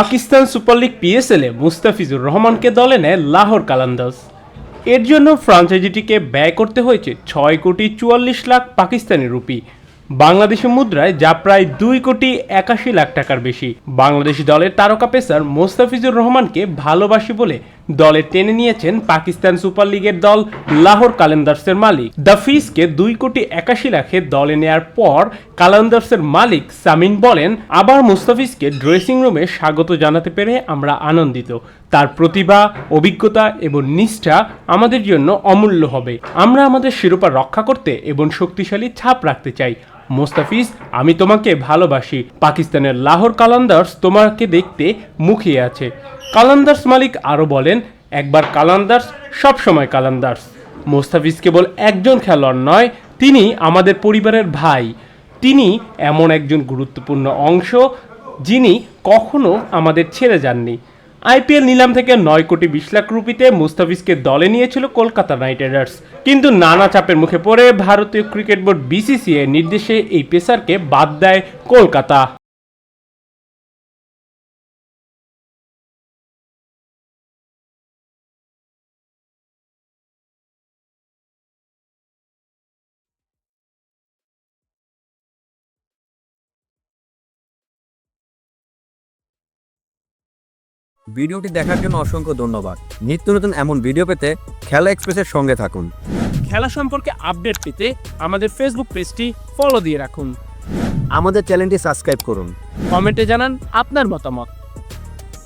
Pakistan super league পিএসএলে মুস্তাফিজুর রহমানকে দলে নেয় লাহোর কালান্দাস এর জন্য ফ্রাঞ্চাইজিটিকে ব্যয় করতে হয়েছে ছয় কোটি চুয়াল্লিশ লাখ পাকিস্তানি রুপি। বাংলাদেশি মুদ্রায় যা প্রায় দুই কোটি একাশি লাখ টাকার বেশি। বাংলাদেশি দলের তারকা পেসার মোস্তাফিজুর রহমানকে ভালোবাসি বলে দলে টেনে নিয়েছেন পাকিস্তান সুপার লিগের দল লাহোর কালেন্দার্সের মালিক। দ্য ফিসকে দুই কোটি একাশি লাখে দলে নেয়ার পর কালেন্দার্সের মালিক সামিন বলেন, আবার মুস্তাফিজকে ড্রেসিং রুমে স্বাগত জানাতে পেরে আমরা আনন্দিত। তার প্রতিভা, অভিজ্ঞতা এবং নিষ্ঠা আমাদের জন্য অমূল্য হবে। আমরা আমাদের শিরোপা রক্ষা করতে এবং শক্তিশালী ছাপ রাখতে চাই। মোস্তাফিজ, আমি তোমাকে ভালোবাসি। পাকিস্তানের লাহোর কালান্দার্স তোমাকে দেখতে মুখিয়ে আছে। কালান্দার্স মালিক আরও বলেন, একবার কালান্দার্স, সবসময় কালান্দার্স। মোস্তাফিজ কেবল একজন খেলোয়াড় নয়, তিনি আমাদের পরিবারের ভাই। তিনি এমন একজন গুরুত্বপূর্ণ অংশ যিনি কখনো আমাদের ছেড়ে যাননি। আইপিএল নিলাম থেকে নয় কোটি বিশ লাখ রুপিতে মুস্তাফিজকে দলে নিয়েছিল কলকাতা নাইট রাইডার্স। কিন্তু নানা চাপের মুখে পড়ে ভারতীয় ক্রিকেট বোর্ড বিসিসিআই নির্দেশে এই পেসারকে বাদ দেয় কলকাতা। ভিডিওটি দেখার জন্য অসংখ্য ধন্যবাদ। নিত্য নতুন এমন ভিডিও পেতে খেলা এক্সপ্রেসের সঙ্গে থাকুন। খেলা সম্পর্কে আপডেট পেতে আমাদের ফেসবুক পেজটি ফলো দিয়ে রাখুন। আমাদের চ্যানেলটি সাবস্ক্রাইব করুন। কমেন্টে জানান আপনার মতামত।